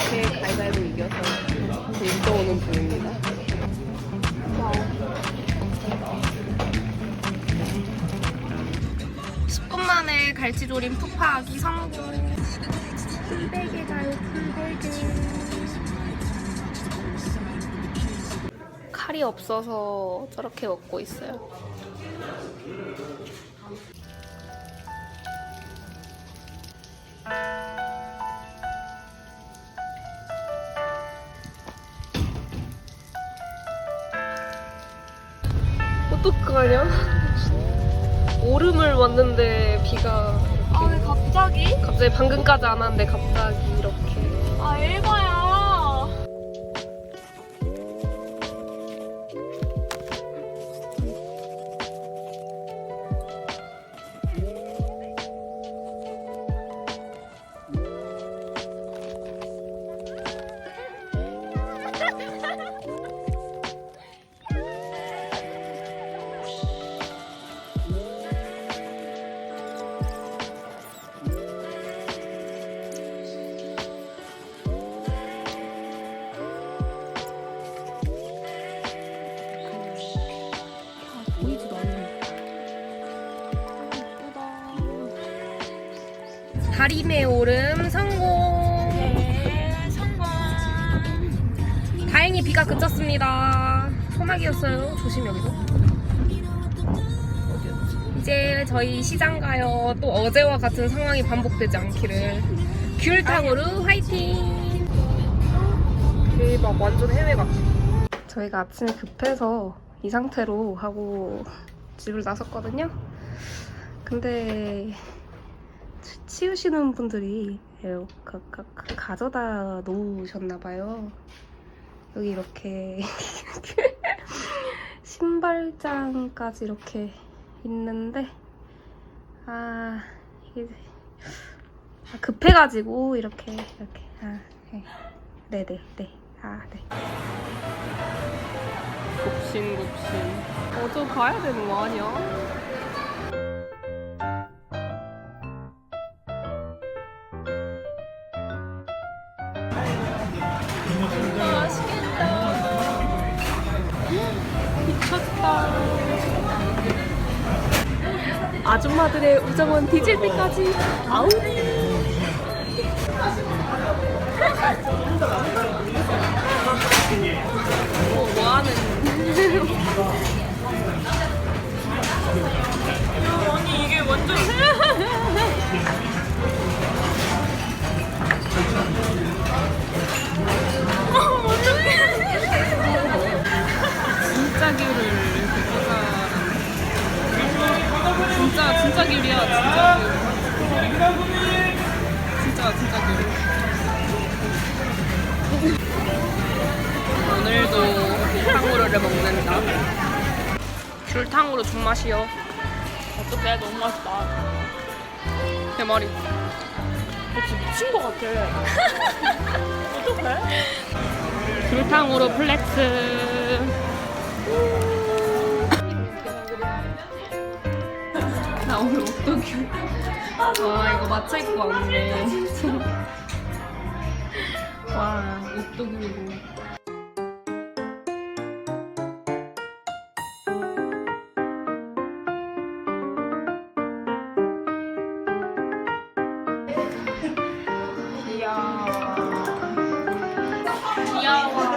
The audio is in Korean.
이렇게 가위바위보 이겨서 1등 오는 중입니다. 와우. 10분 만에 갈치조림 푸파하기 성공. 풀베개 가요, 풀베개. 칼이 없어서 저렇게 먹고 있어요. 어떡하냐? 오름을 왔는데 비가 아, 왜 갑자기? 갑자기 방금까지 안 왔는데 갑자기 이렇게 아, 일바야. 다림의 오름 성공. 네, 성공. 다행히 비가 그쳤습니다. 소나기였어요. 조심 여기도. 어디였지? 이제 저희 시장 가요. 또 어제와 같은 상황이 반복되지 않기를. 귤탕으로 화이팅! 대박 완전 해외 같아. 저희가 아침에 급해서 이 상태로 하고 집을 나섰거든요. 근데 치- 치우시는 분들이 가, 가, 가, 가져다 놓으셨나 봐요. 여기 이렇게 신발장까지 이렇게 있는데 아 이게 아, 급해가지고 이렇게 이렇게 아 네. 네네 네 아 네. 굽신굽신 어저 가야 되는 거 아니야? 미쳤다. 아줌마들의 우정은 뒤질 때까지 아우리. 뭐, 뭐 하는? 아니, 이게 완전. 진짜 귤이야 진짜 귤. 진짜 진짜 귤. 오늘도 탕후루를 먹는다. 귤탕후루 존맛이요. 어떡해, 너무 맛있다. 내 말이. 진짜 미친 것 같아. 어떡해? 귤탕후루 플렉스. 오늘 어떡해. 아, 와, 이거 마차 입고 왔네. 와, 옷도 그리고. 이야. 귀여워.